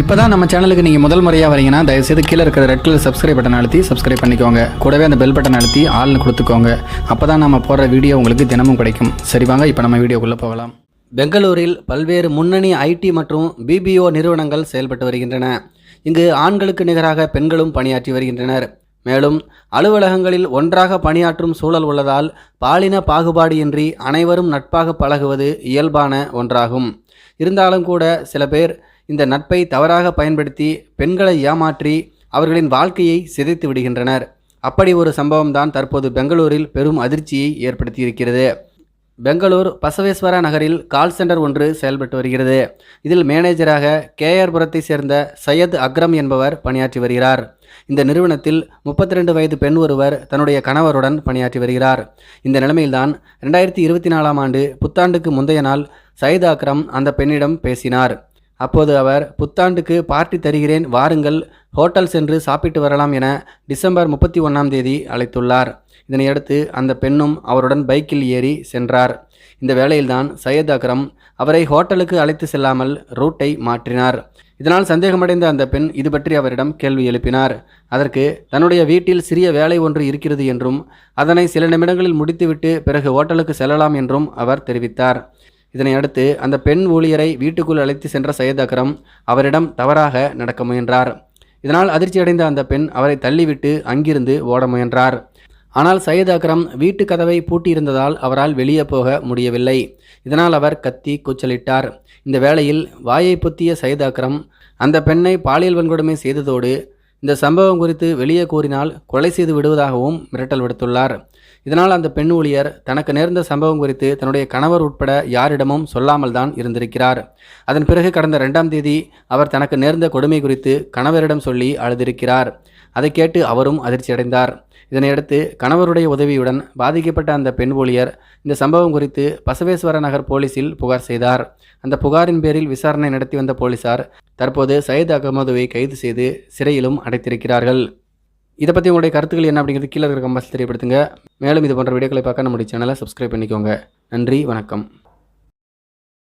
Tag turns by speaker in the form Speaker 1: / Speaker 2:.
Speaker 1: இப்போ தான் நம்ம சேனலுக்கு நீங்கள் முதல் முறையாக வரீங்கன்னா தயவுசெய்து கீழே இருக்கிற ரெட் கலர் சப்ஸ்கிரைப் பட்டன் அழுத்தி சப்ஸ்கிரைப் பண்ணிக்கோங்க. கூடவே அந்த பெல் பட்டன் அழுத்தி ஆள்னு கொடுத்துக்கோங்க. அப்போ தான் நம்ம போடுற வீடியோ உங்களுக்கு தினமும் கிடைக்கும். சரி வாங்க இப்போ நம்ம வீடியோக்குள்ளே போகலாம். பெங்களூரில் பல்வேறு முன்னணி ஐடி மற்றும் பிபிஓ நிறுவனங்கள் செயல்பட்டு வருகின்றன. இங்கு ஆண்களுக்கு நிகராக பெண்களும் பணியாற்றி வருகின்றனர். மேலும் அலுவலகங்களில் ஒன்றாக பணியாற்றும் சூழல் உள்ளதால் பாலின பாகுபாடு இன்றி அனைவரும் நட்பாக பழகுவது இயல்பான ஒன்றாகும். இருந்தாலும் கூட சில பேர் இந்த நட்பை தவறாக பயன்படுத்தி பெண்களை ஏமாற்றி அவர்களின் வாழ்க்கையை சிதைத்து விடுகின்றனர். அப்படி ஒரு சம்பவம் தான் தற்போது பெங்களூரில் பெரும் அதிர்ச்சியை ஏற்படுத்தியிருக்கிறது. பெங்களூர் பசவேஸ்வரா நகரில் கால் சென்டர் ஒன்று செயல்பட்டு வருகிறது. இதில் மேனேஜராக கேஆர்புரத்தை சேர்ந்த சையத் அக்ரம் என்பவர் பணியாற்றி வருகிறார். இந்த நிறுவனத்தில் முப்பத்தி ரெண்டு வயது பெண் ஒருவர் தன்னுடைய கணவருடன் பணியாற்றி வருகிறார். இந்த நிலைமையில்தான் ரெண்டாயிரத்தி இருபத்தி நாலாம் ஆண்டு புத்தாண்டுக்கு முந்தைய நாள் சையத் அக்ரம் அந்த பெண்ணிடம் பேசினார். அப்போது அவர் புத்தாண்டுக்கு பார்ட்டி தருகிறேன் வாருங்கள் ஹோட்டல் சென்று சாப்பிட்டு வரலாம் என டிசம்பர் முப்பத்தி ஒன்றாம் தேதி அழைத்துள்ளார். இதனையடுத்து அந்த பெண்ணும் அவருடன் பைக்கில் ஏறி சென்றார். இந்த வேளையில்தான் சையத் அக்ரம் அவரை ஹோட்டலுக்கு அழைத்து செல்லாமல் ரூட்டை மாற்றினார். இதனால் சந்தேகமடைந்த அந்த பெண் இது பற்றி அவரிடம் கேள்வி எழுப்பினார். அதற்கு தன்னுடைய வீட்டில் சிறிய வேலை ஒன்று இருக்கிறது என்றும் அதனை சில நிமிடங்களில் முடித்துவிட்டு பிறகு ஹோட்டலுக்கு செல்லலாம் என்றும் அவர் தெரிவித்தார். இதனை அடுத்து அந்த பெண் ஊழியரை வீட்டுக்குள் அழைத்து சென்ற சையத் அக்ரம் அவரிடம் தவறாக நடக்க முயன்றார். இதனால் அதிர்ச்சியடைந்த அந்த பெண் அவரை தள்ளிவிட்டு அங்கிருந்து ஓட முயன்றார். ஆனால் சையத் அக்ரம் வீட்டு கதவை பூட்டியிருந்ததால் அவரால் வெளியே போக முடியவில்லை. இதனால் அவர் கத்தி கூச்சலிட்டார். இந்த வேளையில் வாயை பொத்திய சையத் அக்ரம் அந்த பெண்ணை பாலியல் வன்கொடுமை செய்ததோடு இந்த சம்பவம் குறித்து வெளியே கூறினால் கொலை செய்து விடுவதாகவும் மிரட்டல் விடுத்துள்ளார். இதனால் அந்த பெண் ஊழியர் தனக்கு நேர்ந்த சம்பவம் குறித்து தன்னுடைய கணவர் உட்பட யாரிடமும் சொல்லாமல் தான் இருந்திருக்கிறார். அதன் பிறகு கடந்த ரெண்டாம் தேதி அவர் தனக்கு நேர்ந்த கொடுமை குறித்து கணவரிடம் சொல்லி அழுதிருக்கிறார். அதை கேட்டு அவரும் அதிர்ச்சியடைந்தார். இதனையடுத்து கணவருடைய உதவியுடன் பாதிக்கப்பட்ட அந்த பெண் ஊழியர் இந்த சம்பவம் குறித்து பசவேஸ்வர நகர் போலீசில் புகார் செய்தார். அந்த புகாரின் பேரில் விசாரணை நடத்தி வந்த போலீசார் தற்போது சயீத் அகமதுவை கைது செய்து சிறையிலும் அடைத்திருக்கிறார்கள். இதை பற்றி உங்களுடைய கருத்துக்கள் என்ன அப்படிங்கிறது கீழே இருக்கிற கம்பாஸ் தெரியப்படுத்துங்க. மேலும் இது போன்ற வீடியோக்களை பார்க்க நம்முடைய சேனலை சப்ஸ்கிரைப் பண்ணிக்கோங்க. நன்றி வணக்கம்.